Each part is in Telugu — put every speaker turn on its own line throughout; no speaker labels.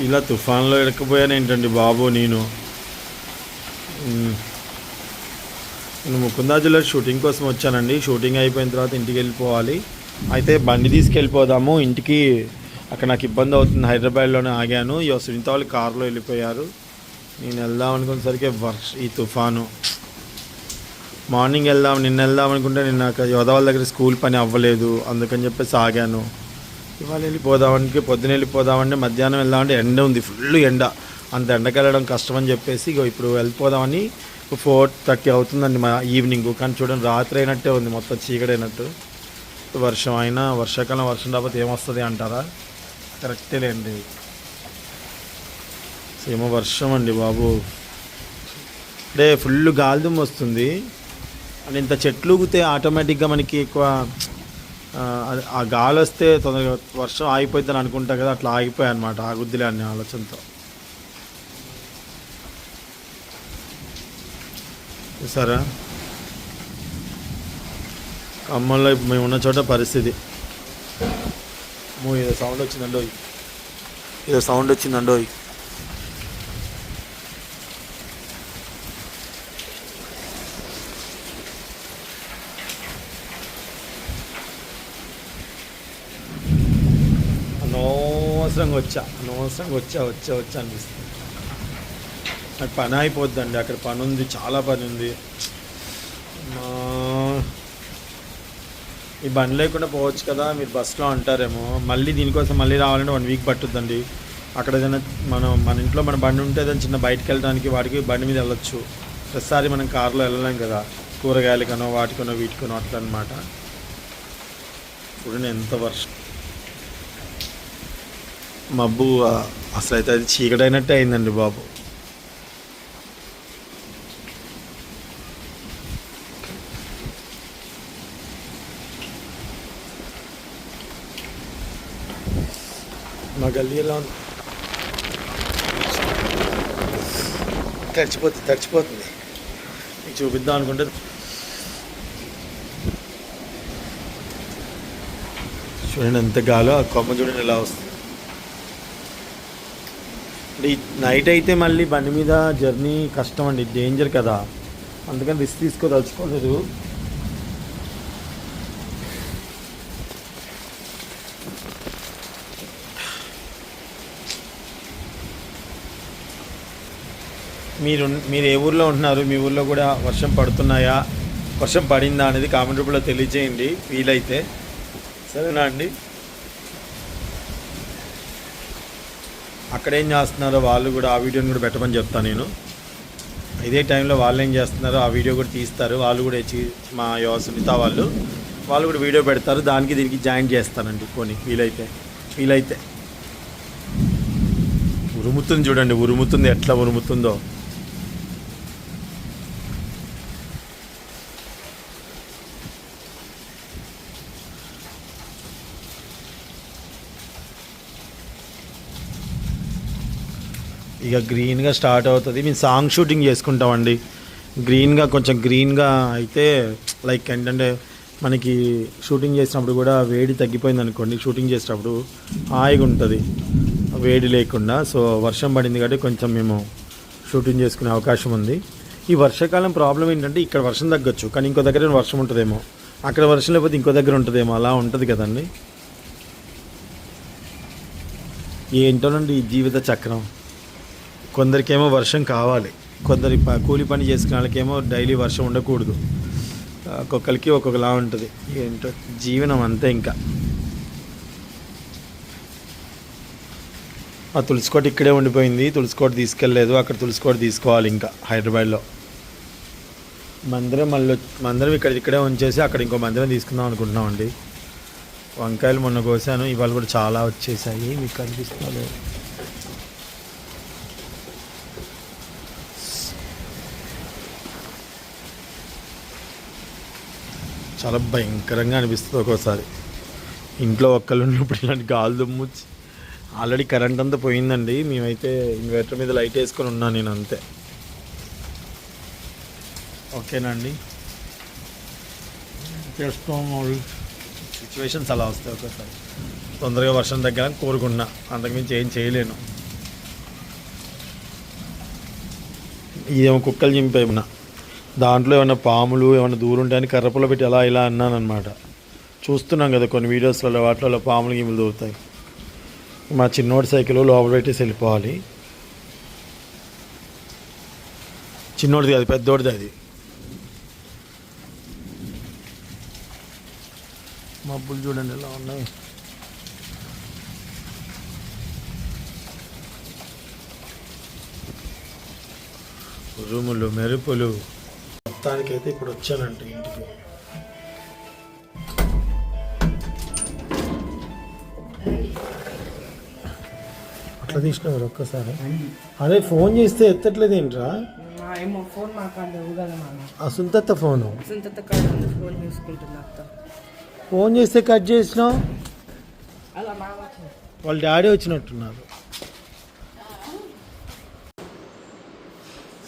ఇలా తుఫాన్లో ఎడకపోయాను ఏంటండి బాబు నేను? నేను ముకుందా జిల్లా షూటింగ్ కోసం వచ్చానండి. షూటింగ్ అయిపోయిన తర్వాత ఇంటికి వెళ్ళిపోవాలి. అయితే బండి తీసుకెళ్ళిపోదాము. ఇంటికి అక్కడ నాకు ఇబ్బంది అవుతుంది. హైదరాబాద్లోనే ఆగాను. యో సునీత వాళ్ళు కారులో వెళ్ళిపోయారు. నేను వెళ్దాం అనుకునేసరికి వర్ష ఈ తుఫాను. మార్నింగ్ వెళ్దాం నిన్న వెళ్దాం అనుకుంటే నిన్న అక్కడ యోధ వాళ్ళ దగ్గర స్కూల్ పని అవ్వలేదు. అందుకని చెప్పేసి ఆగాను. ఇవాళ వెళ్ళిపోదామని పొద్దున వెళ్ళిపోదామంటే మధ్యాహ్నం వెళ్దామంటే ఎండ ఉంది ఫుల్ ఎండ. అంత ఎండకి వెళ్ళడం కష్టం అని చెప్పేసి ఇగో ఇప్పుడు వెళ్ళిపోదామని ఫోర్ థర్టీ అవుతుందండి మా ఈవినింగ్. కానీ చూడండి రాత్రి అయినట్టే ఉంది మొత్తం చీకడైనట్టు వర్షం అయినా వర్షాకాలం వర్షం రాకపోతే ఏమొస్తుంది అంటారా? కరెక్టే లేండి. ఏమో వర్షం అండి బాబు. అంటే ఫుల్ గాలిదుమ్ము వస్తుంది. అండ్ ఇంత చెట్లు ఊగితే ఆటోమేటిక్గా మనకి ఎక్కువ ఆ, ఆ గాలి వస్తే తొందరగా వర్షం ఆగిపోయిందని అనుకుంటా కదా అట్లా ఆగిపోయాయి అనమాట ఆగుద్దిలే అనే ఆలోచనతో. సరే. ఖమ్మంలో ఇప్పుడు మేము ఉన్న చోట పరిస్థితి. ఏదో సౌండ్ వచ్చిందండోయ్ ఏదో సౌండ్ వచ్చిందండోయ్ అనవసరంగా వచ్చా అనవసరంగా వచ్చా వచ్చా వచ్చా అనిపిస్తుంది. నాకు పని అయిపోద్దండి అక్కడ పని ఉంది చాలా పని ఉంది. ఈ బండి లేకుండా పోవచ్చు కదా మీరు బస్సులో అంటారేమో. మళ్ళీ దీనికోసం మళ్ళీ రావాలంటే వన్ వీక్ పట్టుద్దండి. అక్కడ ఏదైనా మనం మన ఇంట్లో మన బండి ఉంటే ఏదైనా చిన్న బయటకు వెళ్ళడానికి వాడికి బండి మీద వెళ్ళొచ్చు. ప్రతిసారి మనం కారులో వెళ్ళలేం కదా కూరగాయలకనో వాటికనో వీటికనో అట్లా అనమాట చూడండి ఎంత వర్షం మబ్బు అసలు అయితే అది చీకటైనట్టే అయిందండి బాబు. మా గల్లీ ఎలా ఉంది? తడిచిపోతుంది తడిచిపోతుంది. మీకు చూపిద్దాం అనుకుంటే చూడండి ఎంత గాలో ఆ కొమ్మ చూడండి ఎలా వస్తుంది. నైట్ అయితే మళ్ళీ బండి మీద జర్నీ కష్టం అండి డేంజర్ కదా. అందుకని రిస్క్ తీసుకోదలుచుకోలేదు. మీరు మీరు ఏ ఊర్లో ఉంటున్నారు? మీ ఊర్లో కూడా వర్షం పడుతున్నాయా? వర్షం పడిందా అనేది కామెంట్ రూపంలో తెలియజేయండి వీలైతే. సరేనా అండి? అక్కడ ఏం చేస్తున్నారో వాళ్ళు కూడా ఆ వీడియోని కూడా పెట్టమని చెప్తాను నేను. ఇదే టైంలో వాళ్ళు ఏం చేస్తున్నారో ఆ వీడియో కూడా తీస్తారు. వాళ్ళు కూడా వచ్చి మా యువ సునీత వాళ్ళు వాళ్ళు కూడా వీడియో పెడతారు. దానికి దీనికి జాయిన్ చేస్తానండి కొన్ని వీలైతే వీలైతే. ఉరుముతుంది చూడండి ఉరుముతుంది. ఎట్లా ఉరుముతుందో. ఇక గ్రీన్గా స్టార్ట్ అవుతుంది. మేము సాంగ్ షూటింగ్ చేసుకుంటామండి. గ్రీన్గా కొంచెం గ్రీన్గా అయితే లైక్ ఏంటంటే మనకి షూటింగ్ చేసినప్పుడు కూడా వేడి తగ్గిపోయింది అనుకోండి షూటింగ్ చేసేటప్పుడు హాయిగా ఉంటుంది. వేడి లేకుండా సో వర్షం పడింది కాబట్టి కొంచెం మేము షూటింగ్ చేసుకునే అవకాశం ఉంది. ఈ వర్షాకాలం ప్రాబ్లం ఏంటంటే ఇక్కడ వర్షం తగ్గొచ్చు కానీ ఇంకో దగ్గర వర్షం ఉంటుందేమో. అక్కడ వర్షం లేకపోతే ఇంకో దగ్గర ఉంటుందేమో అలా ఉంటుంది కదండి. ఏంటోనండి ఈ జీవిత చక్రం? కొందరికేమో వర్షం కావాలి. కొందరి ప- కూలి పని చేసుకునే వాళ్ళకేమో డైలీ వర్షం ఉండకూడదు. ఒక్కొక్కరికి ఒక్కొక్కలా ఉంటుంది. ఏంటో జీవనం అంతే ఇంకా. ఆ తులసికోట ఇక్కడే ఉండిపోయింది. తులసికోట తీసుకెళ్ళలేదు. అక్కడ తులసికోట తీసుకోవాలి ఇంకా హైదరాబాద్లో. మందిరం మళ్ళీ మందిరం ఇక్కడ ఇక్కడే ఉంచేసి అక్కడ ఇంకో మందిరం తీసుకుందాం అనుకుంటున్నామండి. వంకాయలు మొన్న కోసాను. ఇవాళ కూడా చాలా వచ్చేసాయి. మీకు కనిపిస్తుంది చాలా భయంకరంగా అనిపిస్తుంది ఒక్కోసారి. ఇంట్లో ఒక్కళ్ళు ఉన్నప్పుడు ఇలాంటి గాలి దుమ్ము ఆల్రెడీ కరెంట్ అంతా పోయిందండి. మేమైతే ఇన్వర్టర్ మీద లైట్ వేసుకొని ఉన్నాను నేను అంతే. ఓకేనండి. చేస్తాం సిచ్యువేషన్స్ అలా వస్తాయి ఒక్కోసారి. తొందరగా వర్షం తగ్గాల కోరుకున్నా అంతకుమించి ఏం చేయలేను. ఇదేమో కుక్కలు చింపేమన్నా దాంట్లో ఏమైనా పాములు ఏమైనా దూరం ఉంటాయని కర్రపుల్ల పెట్టి అలా ఇలా అన్నాను అనమాట చూస్తున్నాం కదా కొన్ని వీడియోస్లలో వాటిలో పాములు గిములు దూరుతాయి. మా చిన్నోడి సైకిల్ లోపల పెట్టేసి వెళ్ళిపోవాలి. చిన్నోడిది అది పెద్దోడిది అది. మబ్బులు చూడండి ఎలా ఉన్నాయి. ఉరుములు మెరుపులు. మొత్తానికైతే ఇప్పుడు వచ్చానంటే ఇంటికి. అట్లా తీసినవారు ఒక్కసారి. అరే ఫోన్ చేస్తే ఎత్తట్లేదు ఏంట్రా?
ఏమో ఫోన్
ఫోను? చేస్తే కట్ చేసినావు? వాళ్ళ డాడీ వచ్చినట్టున్నారు.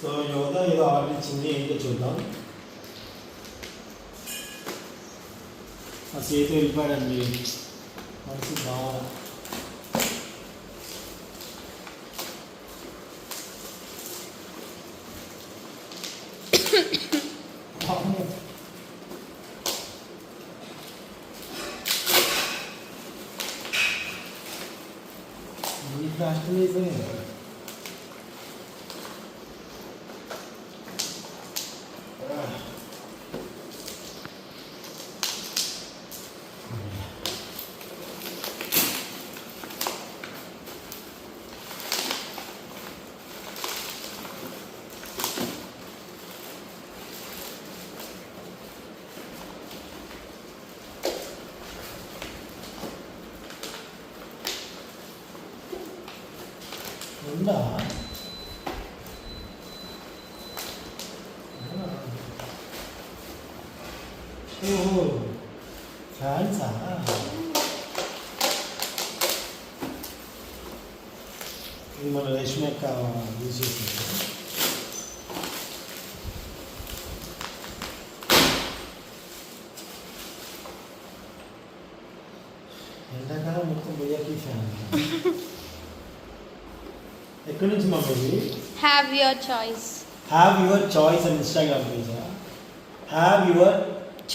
సో యోగా ఏదో ఆర్డర్ ఇచ్చింది ఏంటో చూద్దాం. ఆ చేతి వెళ్ళిపోయాడండి. మనసు బాగా 된다. 쭉, 잘자. 이만을 내시니까, 이제. ఎక్కడి నుంచి మా baby
Have your choice.
Have your choice అని Instagram page have your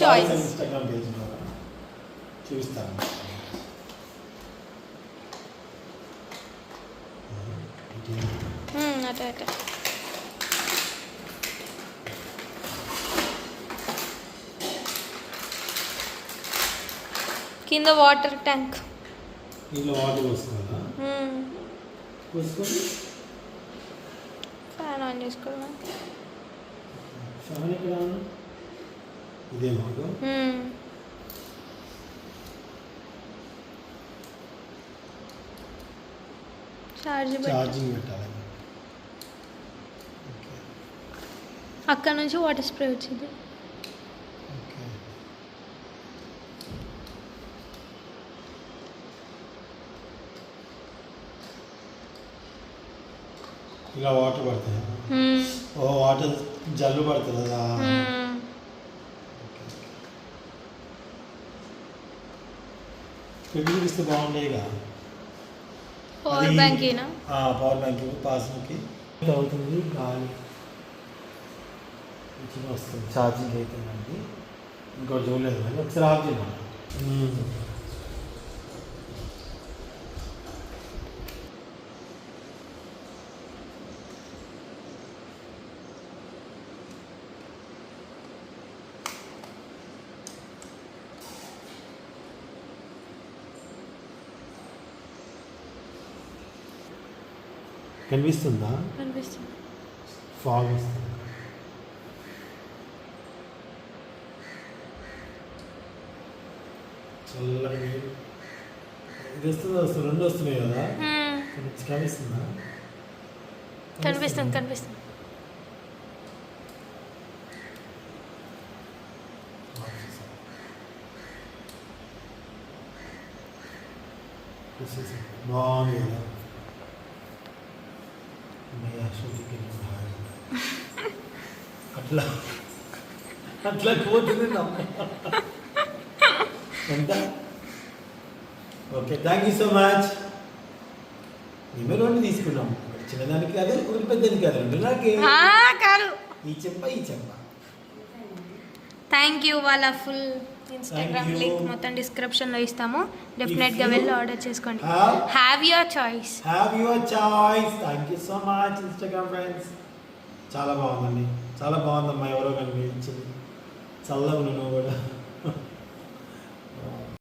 choice
Choice.
అని ఇన్స్టాగ్రామ్ పేజ్ చూపిస్తాను.
Hmm, అటు అటు కింద వాటర్ ట్యాంక్
దీనిలో వాటర్ పోసుకోవాలా పోసుకొని
ఫ్యాన్ ఆన్ చేసుకోవడం
ఫ్యాన్ ఎక్కడ? ఇదే మాకు.
ఛార్జ్
ఛార్జింగ్ పెట్టాలి. ఓకే
అక్కడ నుంచి వాటర్ స్ప్రే వచ్చింది
ఓకే ఇలా వాటర్ పడతాయి.
Hmm.
ఓ వాటర్ జల్లు పడుతుంది కదా.
Hmm.
పెట్టి చూపిస్తే బాగుండేగా
పవర్
అది-
బ్యాంక్ ఏనా
ఆ, పవర్ బ్యాంక్ పాస్బుక్కి. అవుతుంది గాలి మంచిగా వస్తుంది ఛార్జింగ్ అవుతుందండి. ఇంకోటి చూడలేదు కానీ ఒకసారి ఆఫ్ చేయాలి కనిపిస్తుందా? ఫాగ్ వస్తుంది. చల్లగా ఇది వస్తుంది? వస్తుంది. రెండు వస్తున్నాయి కదా? కనిపిస్తుందా?
కనిపిస్తుంది కనిపిస్తుంది?
బాగుంది కదా అమ్మయ్య, శృతికి నేను హాయిగా. అట్లా అట్లా పోతుంది. ఎంత? Okay thank you so much నిమ్మలోని తీసుకున్నాం. చిన్నదానికి కాదు ఊరి పెద్దదానికి కాదు రెండు నాకే.
ఆ, కాదు.
ఈ చెంప ఈ చెంప.
థ్యాంక్ యూ వాళ్ళ ఫుల్ ఇన్స్టాగ్రామ్. లింక్ మొత్తం డిస్క్రిప్షన్లో ఇస్తాము. డెఫినెట్గా వెళ్ళి ఆర్డర్ చేసుకోండి. Have your choice
have your choice thank you so much Instagram friends చాలా బాగుందండి. చాలా బాగుందమ్మా ఎవరో కనిపించింది చల్లగా నువ్వు కూడా.